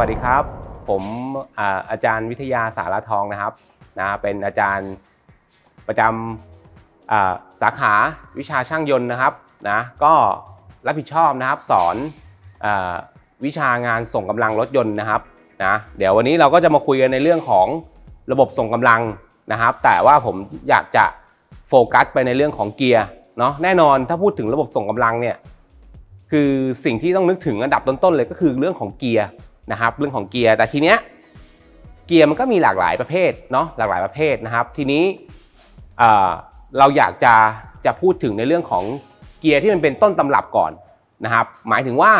วัสดีครับ ผมอาอาจารย์วิทยาสารทองนะครับนะเป็นอาจารย์ประจำสาขาวิชาช่างยนต์นะครับนะก็รับผิดชอบนะครับสอนอวิชางานส่งกำลังรถยนต์นะครับนะเดี๋ยววันนี้เราก็จะมาคุยกันในเรื่องของระบบส่งกำลังนะครับ แต่ว่าผมอยากจะโฟกัสไปในเรื่องของเกียร์เนาะแน่นอนถ้าพูดถึงระบบส่งกำลังเนี่ยคือสิ่งที่ต้องนึกถึงอันดับต้นๆเลยก็คือเรื่องของเกียร์ นะครับเรื่องของเกียร์แต่ทีเนี้ยเกียร์มันก็มีหลากหลายประเภทเนาะหลากหลายประเภทนะครับ ทีนี้เราอยากจะจะพูดถึงในเรื่องของเกียร์ที่มันเป็นต้นตำรับก่อนนะครับ หมายถึงว่า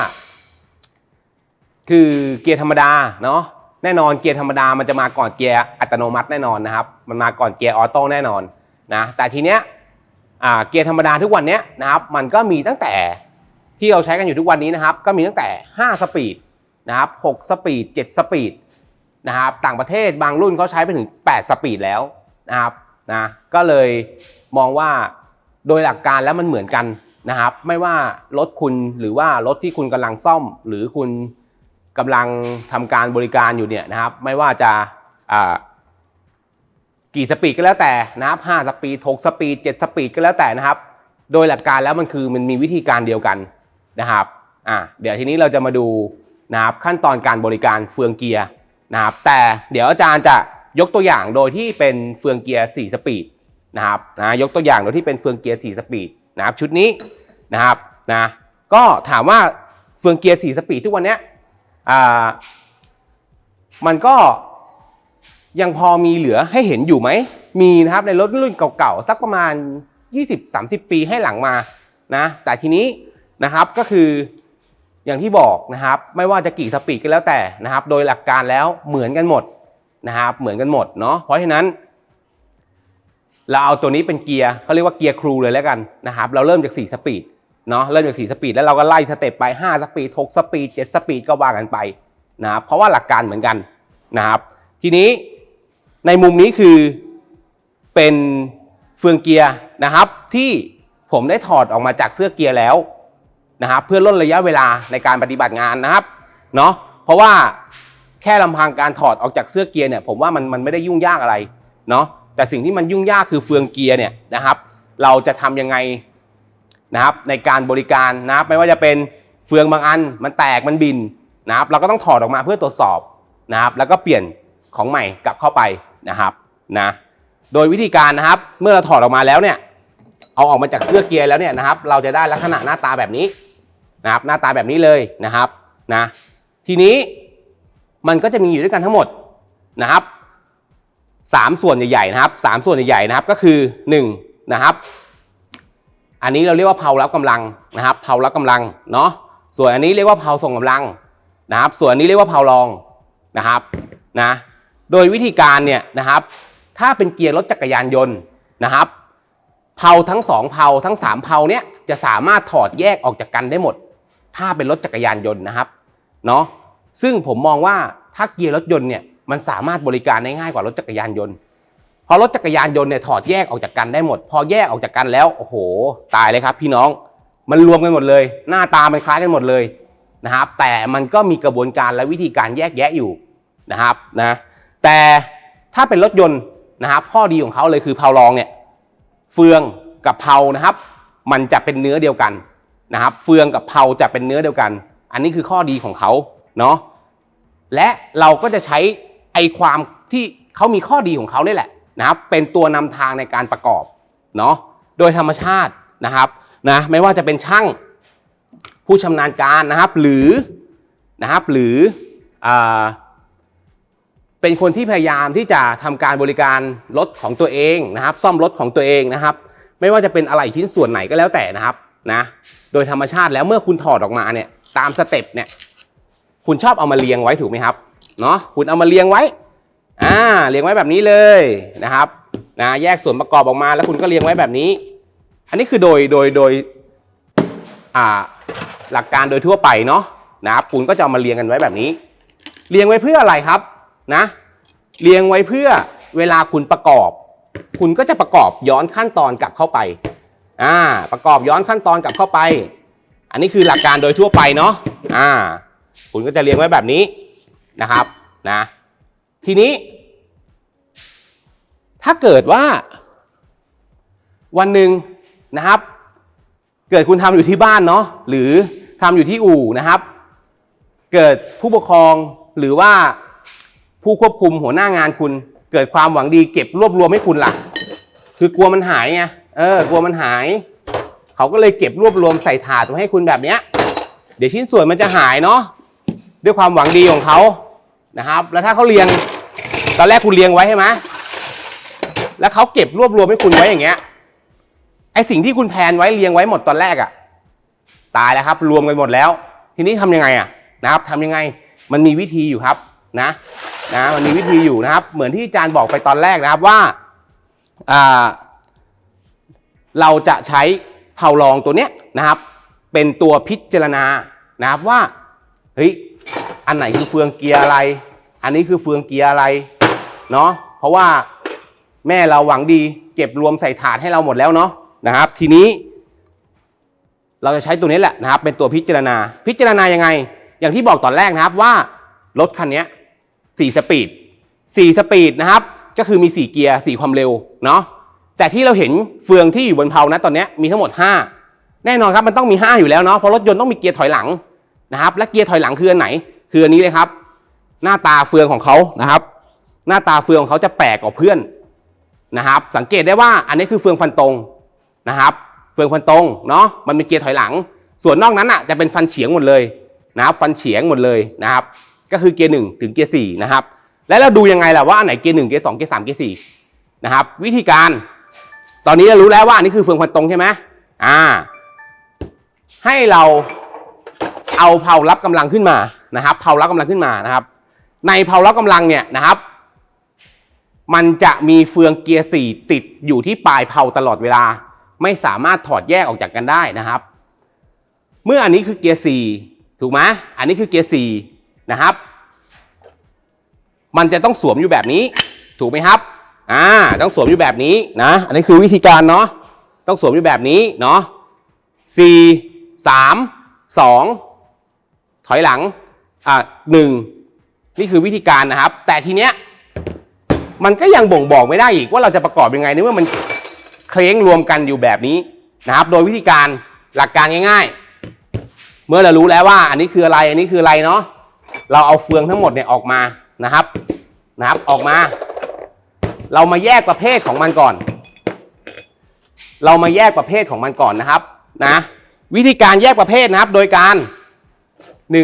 คือเกียร์ธรรมดาเนาะแน่นอนเกียร์ธรรมดามันจะมาก่อนเกียร์อัตโนมัติแน่นอนนะครับ มันมาก่อนเกียร์ออโต้แน่นอนนะแต่ทีเนี้ยเกียร์ธรรมดาทุกวันเนี้ยนะครับ มันก็มีตั้งแต่ที่เราใช้กันอยู่ทุกวันนี้นะครับ ก็มีตั้งแต่ 5 สปีด นะครับ6สปีด7สปีดนะครับต่างประเทศบางรุ่นเขาใช้ไปถึง 8 สปีดแล้วนะครับนะก็เลยมองว่าโดยหลักการแล้วมันเหมือนกันนะครับ ไม่ว่ารถคุณหรือว่ารถที่คุณกำลังซ่อม หรือคุณกำลังทำการบริการอยู่เนี่ยนะครับ ไม่ว่าจะกี่สปีดก็แล้วแต่นะครับ5สปีด6สปีด7สปีดก็แล้วแต่นะครับ โดยหลักการแล้วมันคือมันมีวิธีการเดียวกันนะครับอ่าเดี๋ยวทีนี้เราจะมาดู นะครับขั้นตอนการบริการเฟืองเกียร์นะครับแต่เดี๋ยวอาจารย์จะยกตัวอย่างโดยที่เป็นเฟืองเกียร์4สปีดนะครับนะยกตัวอย่างโดยที่เป็นเฟืองเกียร์4สปีดนะครับชุดนี้นะครับนะก็ถามว่าเฟืองเกียร์4สปีดทุกวันนี้อ่ามันก็ยังพอมีเหลือให้เห็นอยู่ไหม มีนะครับในรถรุ่นเก่าๆ สักประมาณ 20-30 ปีให้หลังมานะแต่ทีนี้นะครับก็คือ อย่างที่บอกนะครับ ไม่ว่าจะกี่สปีดก็แล้วแต่นะครับ โดยหลักการแล้วเหมือนกันหมดนะครับ เหมือนกันหมดเนาะเพราะฉะนั้น เราเอาตัวนี้เป็นเกียร์เขาเรียกว่าเกียร์ครูเลยแล้วกันนะครับ เราเริ่มจาก 4 สปีดเนาะเริ่มจาก 4 สปีดแล้วเราก็ไล่สเต็ปไป5สปีด6สปีด7สปีดก็ว่ากันไปนะครับเพราะว่าหลักการเหมือนกันนะครับ ทีนี้ในมุมนี้คือเป็นเฟืองเกียร์นะครับ ที่ผมได้ถอดออกมาจากเสื้อเกียร์แล้ว นะครับเพื่อลดระยะเวลาในการปฏิบัติงานนะครับเนาะเพราะว่าแค่ลำพังการถอดออกจากเสื้อเกียร์เนี่ยผมว่ามันมันไม่ได้ยุ่งยากอะไรเนาะแต่สิ่งที่มันยุ่งยากคือเฟืองเกียร์เนี่ยนะครับ เราจะทำยังไงนะครับในการบริการนะครับไม่ว่าจะเป็นเฟืองบางอันมันแตกมันบินนะครับ เราก็ต้องถอดออกมาเพื่อตรวจสอบนะครับ แล้วก็เปลี่ยนของใหม่กลับเข้าไปนะครับนะโดยวิธีการนะครับ เมื่อเราถอดออกมาแล้วเนี่ย เอาออกมาจากเสื้อเกียร์แล้วเนี่ยนะครับ เราจะได้ลักษณะหน้าตาแบบนี้นะครับ หน้าตาแบบนี้เลยนะครับนะทีนี้มันก็จะมีอยู่ด้วยกันทั้งหมดนะครับสามส่วนใหญ่ๆนะครับสามส่วนใหญ่ๆนะครับก็คือหนึ่งนะครับอันนี้เราเรียกว่าเพารับกำลังนะครับเพารับกำลังเนาะส่วนอันนี้เรียกว่าเพาส่งกำลังนะครับ ส่วนอันนี้เรียกว่าเพารองนะครับนะโดยวิธีการเนี่ยนะครับ ถ้าเป็นเกียร์รถจักรยานยนต์นะครับ เพาทั้งสองเพาทั้งสามเพาเนี่ยจะสามารถถอดแยกออกจากกันได้หมด ถ้าเป็นรถจักรยานยนต์นะครับเนาะซึ่งผมมองว่าถ้าเกียร์รถยนต์เนี่ยมันสามารถบริการได้ง่ายกว่ารถจักรยานยนต์พอรถจักรยานยนต์เนี่ยถอดแยกออกจากกันได้หมด พอแยกออกจากกันแล้วโอ้โห ตายเลยครับ พี่น้องมันรวมกันหมดเลย หน้าตามันคล้ายกันหมดเลยนะครับ แต่มันก็มีกระบวนการและวิธีการแยกแยะอยู่นะครับนะแต่ถ้าเป็นรถยนต์นะครับข้อดีของเขาเลยคือเพารองเนี่ย เฟืองกับเพานะครับ มันจะเป็นเนื้อเดียวกันนะครับ เฟืองกับเพาจะเป็นเนื้อเดียวกัน อันนี้คือข้อดีของเขาเนาะและเราก็จะใช้ไอความที่เขามีข้อดีของเขาเนี่ยแหละนะครับ เป็นตัวนำทางในการประกอบเนาะโดยธรรมชาตินะครับนะไม่ว่าจะเป็นช่างผู้ชำนาญการนะครับ หรือนะครับหรืออ่า เป็นคนที่พยายามที่จะทำการบริการรถของตัวเองนะครับ ซ่อมรถของตัวเองนะครับ ไม่ว่าจะเป็นอะไรชิ้นส่วนไหนก็แล้วแต่นะครับนะโดยธรรมชาติแล้วเมื่อคุณถอดออกมาเนี่ยตามสเต็ปเนี่ยคุณชอบเอามาเรียงไว้ถูกไหมครับเนาะคุณเอามาเรียงไว้อ่าเรียงไว้แบบนี้เลยนะครับนะแยกส่วนประกอบออกมาแล้วคุณก็เรียงไว้แบบนี้ อันนี้คือโดยโดยโดยอ่าหลักการโดยทั่วไปเนาะนะครับคุณก็จะเอามาเรียงกันไว้แบบนี้ เรียงไว้เพื่ออะไรครับ นะเรียงไว้เพื่อเวลาคุณประกอบ คุณก็จะประกอบย้อนขั้นตอนกลับเข้าไปอ่าประกอบย้อนขั้นตอนกลับเข้าไป อันนี้คือหลักการโดยทั่วไปเนาะอ่าคุณก็จะเรียงไว้แบบนี้นะครับนะทีนี้ ถ้าเกิดว่า วันหนึ่งนะครับ เกิดคุณทำอยู่ที่บ้านเนาะหรือทำอยู่ที่อู่นะครับ เกิดผู้ปกครองหรือว่า ผู้ควบคุมหัวหน้างานคุณ เกิดความหวังดีเก็บรวบรวมให้คุณล่ะ คือกลัวมันหายไงเออกลัวมันหาย เขาก็เลยเก็บรวบรวมใส่ถาดไว้ให้คุณแบบเนี้ย เดี๋ยวชิ้นส่วนมันจะหายเนาะด้วยความหวังดีของเขานะครับ แล้วถ้าเขาเรียงตอนแรกคุณเรียงไว้ใช่ไหมแล้วเขาเก็บรวบรวมให้คุณไว้อย่างเงี้ยไอสิ่งที่คุณแพนไว้เรียงไว้หมดตอนแรกอะตายแล้วครับ รวมกันหมดแล้ว ทีนี้ทำยังไงอะนะครับทำยังไงมันมีวิธีอยู่ครับ นะนะมันมีวิธีอยู่นะครับ เหมือนที่อาจารย์บอกไปตอนแรกนะครับว่าอ่าเราจะใช้เผาลองตัวเนี้ยนะครับ เป็นตัวพิจารณานะครับว่าเฮ้ยอันไหนคือเฟืองเกียร์อะไร อันนี้คือเฟืองเกียร์อะไรเนาะเพราะว่าแม่เราหวังดีเก็บรวมใส่ถาดให้เราหมดแล้วเนาะนะครับ ทีนี้ เราจะใช้ตัวนี้แหละนะครับ เป็นตัวพิจารณาพิจารณายังไง อย่างที่บอกตอนแรกนะครับว่ารถคันเนี้ สี่สปีดสี่สปีดนะครับ ก็คือมีสี่เกียร์สี่ความเร็วเนาะ แต่ที่เราเห็นเฟืองที่อยู่บนเพลานะตอนนี้มีทั้งหมด 5 แน่นอนครับมันต้องมี 5 อยู่แล้วเนาะ เพราะรถยนต์ต้องมีเกียร์ถอยหลังนะครับ และเกียร์ถอยหลังคืออันไหน คืออันนี้เลยครับ หน้าตาเฟืองของเขานะครับ หน้าตาเฟืองของเขาจะแปลกกว่าเพื่อนนะครับ สังเกตได้ว่าอันนี้คือเฟืองฟันตรงนะครับ เฟืองฟันตรงเนาะ มันเป็นเกียร์ถอยหลัง ส่วนนอกนั้นอะจะเป็นฟันเฉียงหมดเลยนะครับ ฟันเฉียงหมดเลยนะครับ ก็คือเกียร์หนึ่งถึงเกียร์สี่นะครับ แล้วเราดูยังไงล่ะว่าอันไหนเกียร์หนึ่งเกียร์สองเกียร์สามเกียร์สี่นะครับ วิธีการ ตอนนี้เรารู้แล้วว่าอันนี้คือเฟืองฟันตรงใช่ไหมอ่า ให้เราเอาเผารับกำลังขึ้นมานะครับเผารับกำลังขึ้นมานะครับ ในเผารับกำลังเนี่ยนะครับ มันจะมีเฟืองเกียร์สี่ติดอยู่ที่ปลายเผาตลอดเวลา ไม่สามารถถอดแยกออกจากกันได้นะครับ เมื่ออันนี้คือเกียร์สี่ถูกไหมอันนี้คือเกียร์สี่ นะครับ มันจะต้องสวมอยู่แบบนี้ ถูกไหมครับ อ่า ต้องสวมอยู่แบบนี้นะ อันนี้คือวิธีการเนาะ ต้องสวมอยู่แบบนี้เนาะสี่สามสองถอยหลัง อ่าหนึ่งนี่คือวิธีการนะครับ แต่ทีเนี้ย มันก็ยังบ่งบอกไม่ได้อีกว่าเราจะประกอบยังไงในเมื่อมันเคล้งรวมกันอยู่แบบนี้นะครับ โดยวิธีการหลักการง่าย ๆ เมื่อเรารู้แล้วว่า อันนี้คืออะไร อันนี้คืออะไรเนาะ เราเอาเฟืองทั้งหมดเนี่ยออกมานะครับนะครับออกมา เรามาแยกประเภทของมันก่อน เรามาแยกประเภทของมันก่อนนะครับนะวิธีการแยกประเภทนะครับ โดยการ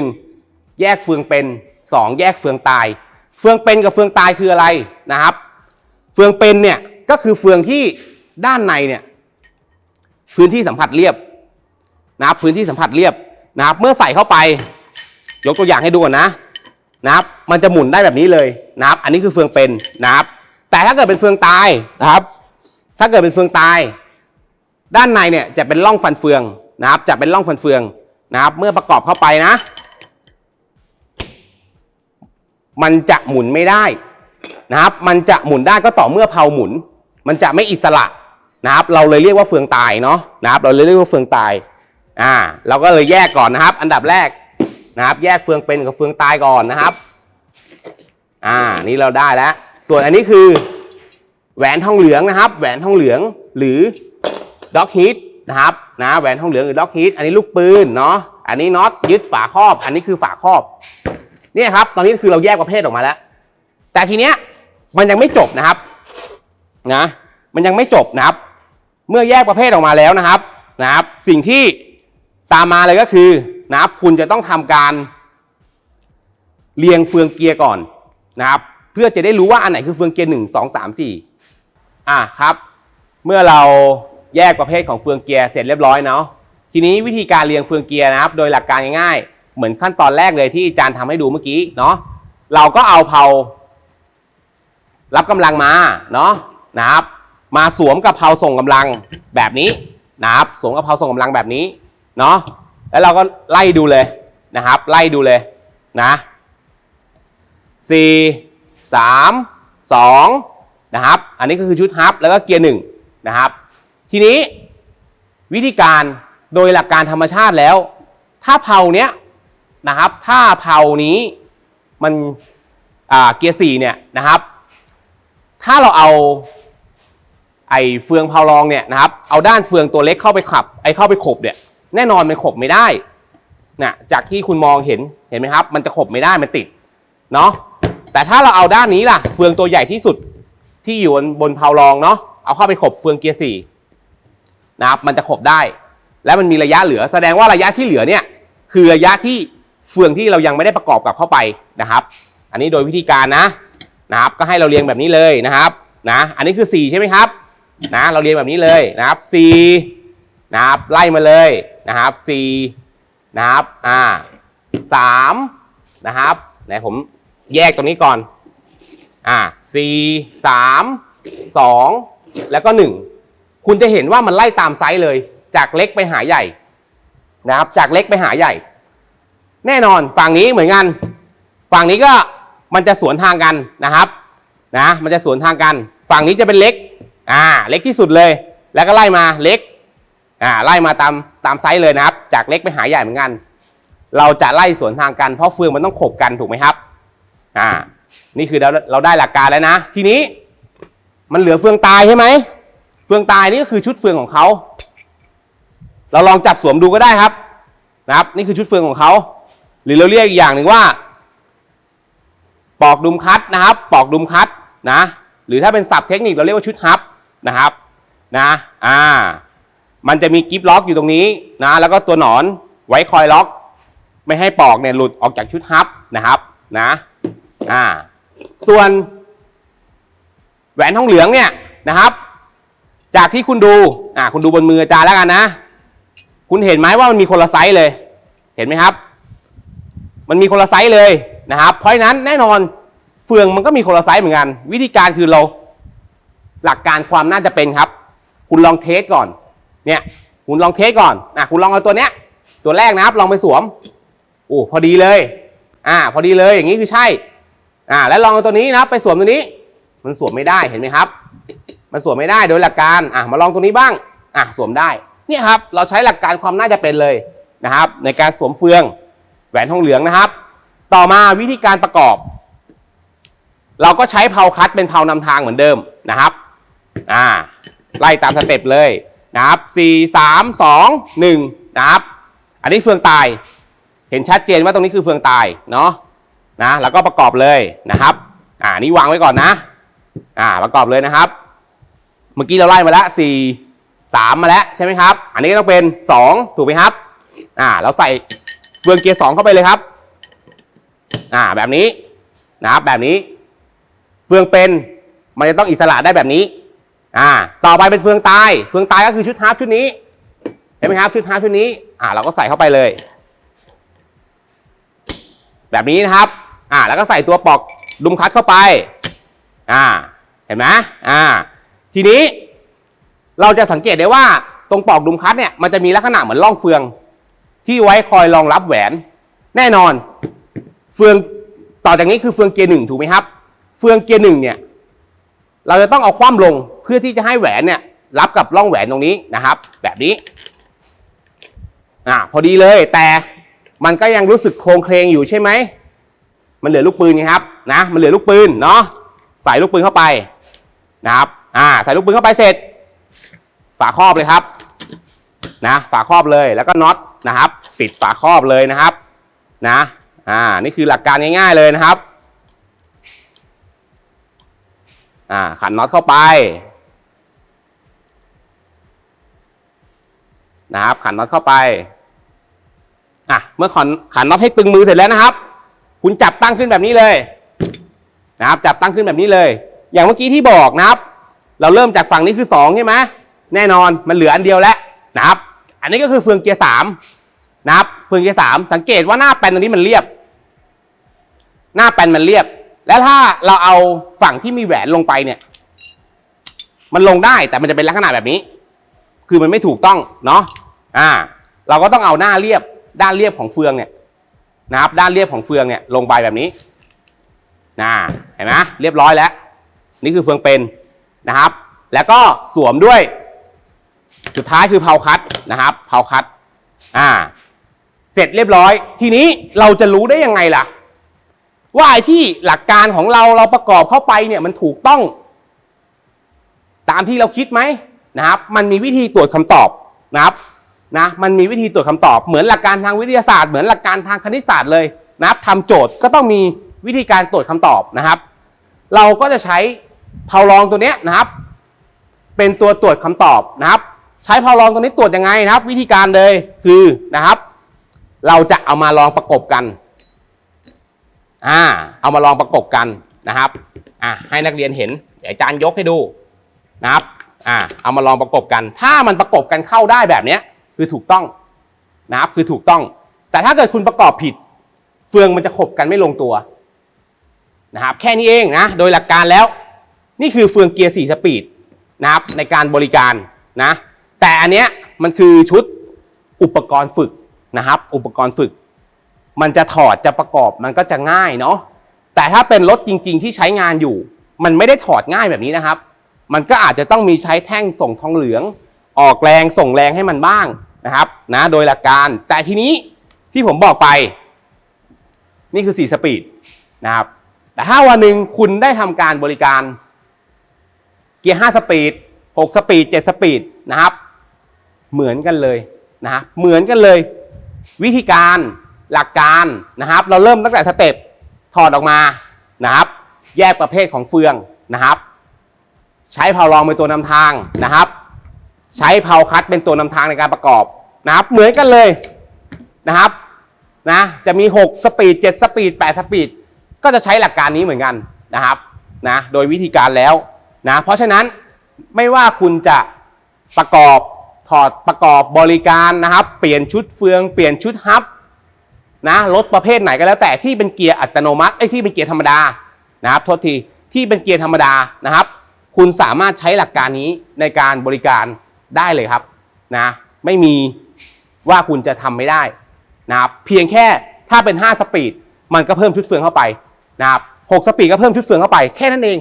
1. แยกเฟืองเป็น 2. แยกเฟืองตาย เฟืองเป็นกับเฟืองตายคืออะไรนะครับ เฟืองเป็นเนี่ยก็คือเฟืองที่ด้านในเนี่ยพื้นที่สัมผัสเรียบนะครับพื้นที่สัมผัสเรียบนะครับเมื่อใส่เข้าไป ยกตัวอย่างให้ดูก่อนนะนะครับ มันจะหมุนได้แบบนี้เลยนะครับ อันนี้คือเฟืองเป็นนะครับ แต่ถ้าเกิดเป็นเฟืองตายนะครับ ถ้าเกิดเป็นเฟืองตาย ด้านในเนี่ยจะเป็นร่องฟันเฟืองนะครับ จะเป็นร่องฟันเฟืองนะครับ เมื่อประกอบเข้าไปนะ มันจะหมุนไม่ได้นะครับ มันจะหมุนได้ก็ต่อเมื่อเพลาหมุน มันจะไม่อิสระนะครับ เราเลยเรียกว่าเฟืองตายเนาะนะครับ เราเลยเรียกว่าเฟืองตาย อ่า เราก็เลยแยกก่อนนะครับ อันดับแรก นะครับ แยกเฟืองเป็นกับเฟืองตายก่อนนะครับ อ่า นี่เราได้แล้ว ส่วนอันนี้คือ แหวนทองเหลืองนะครับ แหวนทองเหลืองหรือด็อกฮีทนะครับ นะ แหวนทองเหลืองหรือด็อกฮีทอันนี้ลูกปืนเนาะ อันนี้น็อตยึดฝาครอบ อันนี้คือฝาครอบ เนี่ยครับ ตอนนี้คือเราแยกประเภทออกมาแล้ว แต่ทีเนี้ยมันยังไม่จบนะครับ นะ มันยังไม่จบนะครับ เมื่อแยกประเภทออกมาแล้วนะครับ นะครับ สิ่งที่ตามมาเลยก็คือ นะครับคุณจะต้องทำการเรียงเฟืองเกียร์ก่อนนะครับเพื่อจะได้รู้ว่าอันไหนคือเฟืองเกียร์หนึ่งสองสามสี่อะครับ เมื่อเราแยกประเภทของเฟืองเกียร์เสร็จเรียบร้อยเนาะทีนี้วิธีการเรียงเฟืองเกียร์นะครับ โดยหลักการง่ายๆ เหมือนขั้นตอนแรกเลยที่อาจารย์ทำให้ดูเมื่อกี้เนาะเราก็เอาเผารับกำลังมาเนาะนะครับ มาสวมกับเผาส่งกำลังแบบนี้นะครับสวมกับเผาส่งกำลังแบบนี้เนาะ แล้วเราก็ไล่ดูเลยนะครับ ไล่ดูเลยนะสี่สามสองนะครับ อันนี้ก็คือชุดฮับแล้วก็เกียร์หนึ่งนะครับ ทีนี้วิธีการโดยหลักการธรรมชาติแล้ว ถ้าเผาเนี้ยนะครับ ถ้าเผานี้มันเกียร์สี่เนี่ยนะครับ ถ้าเราเอาไอเฟืองเพารองเนี่ยนะครับ เอาด้านเฟืองตัวเล็กเข้าไปขับ ไอเข้าไปขบเนี่ย แน่นอนมันขบไม่ได้นะจากที่คุณมองเห็นเห็นไหมครับ มันจะขบไม่ได้มันติดเนาะแต่ถ้าเราเอาด้านนี้ล่ะ เฟืองตัวใหญ่ที่สุดที่อยู่บนเพารองเนาะเอาเข้าไปขบเฟืองเกียร์สี่นะครับมันจะขบได้ และมันมีระยะเหลือ แสดงว่าระยะที่เหลือเนี่ยคือระยะที่เฟืองที่เรายังไม่ได้ประกอบกลับเข้าไปนะครับ อันนี้โดยวิธีการนะนะครับก็ให้เราเรียงแบบนี้เลยนะครับนะอันนี้คือ 4 ใช่ไหมครับนะเราเรียงแบบนี้เลยนะครับ4นะครับไล่มาเลย นะครับ4นะครับอ่า3นะครับไหนผมแยกตรงนี้ก่อนอ่า4 3 2แล้วก็1คุณจะเห็นว่ามันไล่ตามไซส์เลย จากเล็กไปหาใหญ่นะครับ จากเล็กไปหาใหญ่ แน่นอนฝั่งนี้เหมือนกัน ฝั่งนี้ก็มันจะสวนทางกันนะครับนะมันจะสวนทางกัน ฝั่งนี้จะเป็นเล็กอ่าเล็กที่สุดเลย แล้วก็ไล่มาเล็ก อ่าไล่มาตามตามไซส์เลยนะครับ จากเล็กไปหาใหญ่เหมือนกัน เราจะไล่สวนทางกันเพราะเฟืองมันต้องขบกันถูกไหมครับ อ่า นี่คือเราเราได้หลักการแล้วนะ ทีนี้ มันเหลือเฟืองตายใช่ไหมเฟืองตายนี่ก็คือชุดเฟืองของเขาเราลองจับสวมดูก็ได้ครับ นะครับ นี่คือชุดเฟืองของเขาหรือเราเรียกอีกอย่างหนึ่งว่า ปอกดุมคัดนะครับ ปอกดุมคัดนะ หรือถ้าเป็นศัพท์เทคนิคเราเรียกว่าชุดฮับนะครับ นะ อ่า มันจะมีกิฟล็อกอยู่ตรงนี้นะแล้วก็ตัวหนอนไว้คอยล็อก ไม่ให้ปอกเนี่ยหลุดออกจากชุดฮับนะครับนะอ่าส่วน แหวนทองเหลืองเนี่ยนะครับ จากที่คุณดูอ่าคุณดูบนมืออาจารย์แล้วกันนะ คุณเห็นไหมว่ามันมีคนละไซส์เลย เห็นไหมครับ มันมีคนละไซส์เลยนะครับ เพราะฉะนั้นแน่นอนเฟืองมันก็มีคนละไซส์เหมือนกัน วิธีการคือเราหลักการความน่าจะเป็นครับ คุณลองเทสก่อน เนี่ยคุณลองเทสก่อนนะคุณลองเอาตัวเนี้ย ตัวแรกนะครับ ลองไปสวมโอ้พอดีเลย อ่า พอดีเลยอย่างนี้คือใช่ อ่า แล้วลองเอาตัวนี้นะครับ ไปสวมตัวนี้ มันสวมไม่ได้เห็นไหมครับ มันสวมไม่ได้โดยหลักการ อะมาลองตัวนี้บ้าง อะสวมได้ เนี่ยครับ เราใช้หลักการความน่าจะเป็นเลยนะครับ ในการสวมเฟืองแหวนทองเหลืองนะครับ ต่อมาวิธีการประกอบ เราก็ใช้เพาคัดเป็นเพานำทางเหมือนเดิมนะครับ อ่า ไล่ตามสเต็ปเลย นะครับสี่สามสองหนึ่งนะครับอันนี้เฟืองตาย เห็นชัดเจนว่าตรงนี้คือเฟืองตายเนาะนะแล้วก็ประกอบเลยนะครับอ่านี่วางไว้ก่อนนะอ่าประกอบเลยนะครับ เมื่อกี้เราไล่มาแล้วสี่สามมาแล้วใช่ไหมครับ อันนี้ก็ต้องเป็นสองถูกไหมครับอ่าเราใส่เฟืองเกียร์สองเข้าไปเลยครับอ่าแบบนี้นะครับแบบนี้ เฟืองเป็นมันจะต้องอิสระได้แบบนี้ อ่า ต่อไปเป็นเฟืองตาย เฟืองตายก็คือชุดฮาร์ปชุดนี้ เห็นไหมครับ ชุดฮาร์ปชุดนี้ อ่า เราก็ใส่เข้าไปเลย แบบนี้นะครับ อ่า แล้วก็ใส่ตัวปอกดุมคัดเข้าไป อ่า เห็นไหมอ่า ทีนี้ เราจะสังเกตได้ว่าตรงปอกดุมคัดเนี่ย มันจะมีลักษณะเหมือนร่องเฟือง ที่ไว้คอยรองรับแหวน แน่นอน เฟืองต่อจากนี้คือเฟืองเกียร์หนึ่งถูกไหมครับ เฟืองเกียร์หนึ่งเนี่ย เราจะต้องเอาคว่ำลง พื่อที่จะให้แหวนเนี่ยรับกับร่องแหวนตรงนี้นะครับ แบบนี้อ่าพอดีเลยแต่มันก็ยังรู้สึกโครงเคลงอยู่ใช่ไหมมันเหลือลูกปืนไงครับนะมันเหลือลูกปืนเนาะใส่ลูกปืนเข้าไปนะครับอ่าใส่ลูกปืนเข้าไปเสร็จ ฝาครอบเลยครับนะฝาครอบเลยแล้วก็น็อตนะครับ ปิดฝาครอบเลยนะครับนะอ่านี่คือหลักการง่ายๆเลยนะครับอ่าขันน็อตเข้าไป นะครับ ขันน็อตเข้าไปอะเมื่อขันขันน็อตให้ตึงมือเสร็จแล้วนะครับ คุณจับตั้งขึ้นแบบนี้เลย นะครับ จับตั้งขึ้นแบบนี้เลย อย่างเมื่อกี้ที่บอกนะครับ เราเริ่มจากฝั่งนี้คือสองใช่ไหมแน่นอนมันเหลืออันเดียวแล้วนะครับ อันนี้ก็คือเฟืองเกียร์สามนะครับเฟืองเกียร์สามสังเกตว่าหน้าแปนตรงนี้มันเรียบ หน้าแปนมันเรียบ แล้วถ้าเราเอาฝั่งที่มีแหวนลงไปเนี่ย มันลงได้แต่มันจะเป็นลักษณะแบบนี้ คือมันไม่ถูกต้องเนาะ อ่า เราก็ต้องเอาหน้าเรียบด้านเรียบของเฟืองเนี่ยนะครับด้านเรียบของเฟืองเนี่ยลงไปแบบนี้นะเห็นไหมเรียบร้อยแล้ว นี่คือเฟืองเป็นนะครับ แล้วก็สวมด้วย สุดท้ายคือเพาคัดนะครับเพาคัดอ่า เสร็จเรียบร้อย ทีนี้เราจะรู้ได้ยังไงล่ะ ว่าไอ้ที่หลักการของเราเราประกอบเข้าไปเนี่ยมันถูกต้อง ตามที่เราคิดไหมนะครับ มันมีวิธีตรวจคำตอบนะครับ นะมันมีวิธีตรวจคำตอบเหมือนหลักการทางวิทยาศาสตร์เหมือนหลักการทางคณิตศาสตร์เลยนะครับทำโจทย์ก็ต้องมีวิธีการตรวจคำตอบนะครับ เราก็จะใช้เพาลองตัวนี้นะครับ เป็นตัวตรวจคำตอบนะครับ ใช้เพาลองตัวนี้ตรวจยังไงนะครับ วิธีการเลยคือนะครับ เราจะเอามาลองประกบกันอ่าเอามาลองประกบกันนะครับอ่าให้นักเรียนเห็นเดี๋ยวอาจารย์ยกให้ดูนะครับอ่าเอามาลองประกบกัน ถ้ามันประกบกันเข้าได้แบบเนี้ย คือถูกต้องนะครับคือถูกต้อง แต่ถ้าเกิดคุณประกอบผิด เฟืองมันจะขบกันไม่ลงตัวนะครับแค่นี้เองนะโดยหลักการแล้ว นี่คือเฟืองเกียร์ 4 สปีดนะครับในการบริการนะแต่อันเนี้ยมันคือชุดอุปกรณ์ฝึกนะครับ อุปกรณ์ฝึก มันจะถอดจะประกอบมันก็จะง่ายเนาะแต่ถ้าเป็นรถจริง ๆ ที่ใช้งานอยู่ มันไม่ได้ถอดง่ายแบบนี้นะครับ มันก็อาจจะต้องมีใช้แท่งส่งทองเหลือง ออกแรงส่งแรงให้มันบ้าง นะครับนะโดยหลักการแต่ทีนี้ที่ผมบอกไป นี่คือ 4 สปีดนะครับแต่ถ้าวันหนึ่งคุณได้ทำการบริการเกียร์ 5 สปีด 6 สปีด 7 สปีดนะครับ เหมือนกันเลยนะฮะเหมือนกันเลย วิธีการหลักการนะครับ เราเริ่มตั้งแต่สเต็ปถอดออกมานะครับ แยกประเภทของเฟืองนะครับ ใช้เพาลองเป็นตัวนำทางนะครับ ใช้เพาคัดเป็นตัวนำทางในการประกอบนะครับ เหมือนกันเลยนะครับนะจะมี 6 สปีด 7 สปีด 8 สปีด ก็จะใช้หลักการนี้เหมือนกันนะครับนะโดยวิธีการแล้วนะเพราะฉะนั้นไม่ว่าคุณจะประกอบถอดประกอบบริการนะครับ เปลี่ยนชุดเฟือง เปลี่ยนชุดฮับนะรถประเภทไหนก็แล้วแต่ที่เป็นเกียร์อัตโนมัติไอ้ที่เป็นเกียร์ธรรมดานะครับโทษทีที่เป็นเกียร์ธรรมดานะครับ คุณสามารถใช้หลักการนี้ในการบริการ ได้เลยครับนะไม่มีว่าคุณจะทำไม่ได้นะครับเพียงแค่ถ้าเป็น 5 สปีดมันก็เพิ่มชุดเฟืองเข้าไปนะครับ6สปีดก็เพิ่มชุดเฟืองเข้าไปแค่นั้นเอง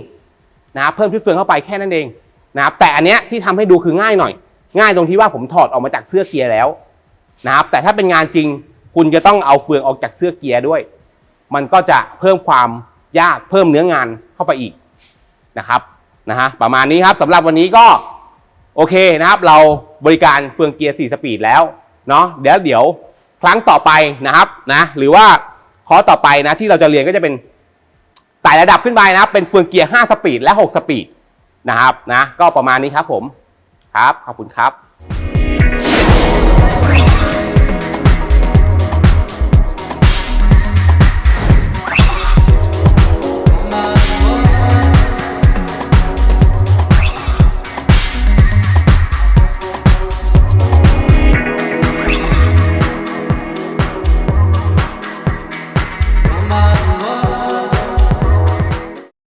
นะครับเพิ่มชุดเฟืองเข้าไปแค่นั้นเองนะครับแต่อันเนี้ยที่ทำให้ดูคือง่ายหน่อย ง่ายตรงที่ว่าผมถอดออกมาจากเสื้อเกียร์แล้วนะครับแต่ถ้าเป็นงานจริงคุณจะต้องเอาเฟืองออกจากเสื้อเกียร์ด้วย มันก็จะเพิ่มความยากเพิ่มเนื้องานเข้าไปอีกนะครับนะฮะประมาณนี้ครับสำหรับวันนี้ก็ โอเคนะครับเราบริการเฟืองเกียร์ 4 สปีดแล้วเนาะเดี๋ยวเดี๋ยวครั้งต่อไปนะครับนะหรือว่าคอร์สต่อไปนะที่เราจะเรียนก็จะเป็นไต่ระดับขึ้นไปนะครับเป็นเฟืองเกียร์ 5 สปีดและ 6 สปีดนะครับนะก็ประมาณนี้ครับผมครับขอบคุณครับ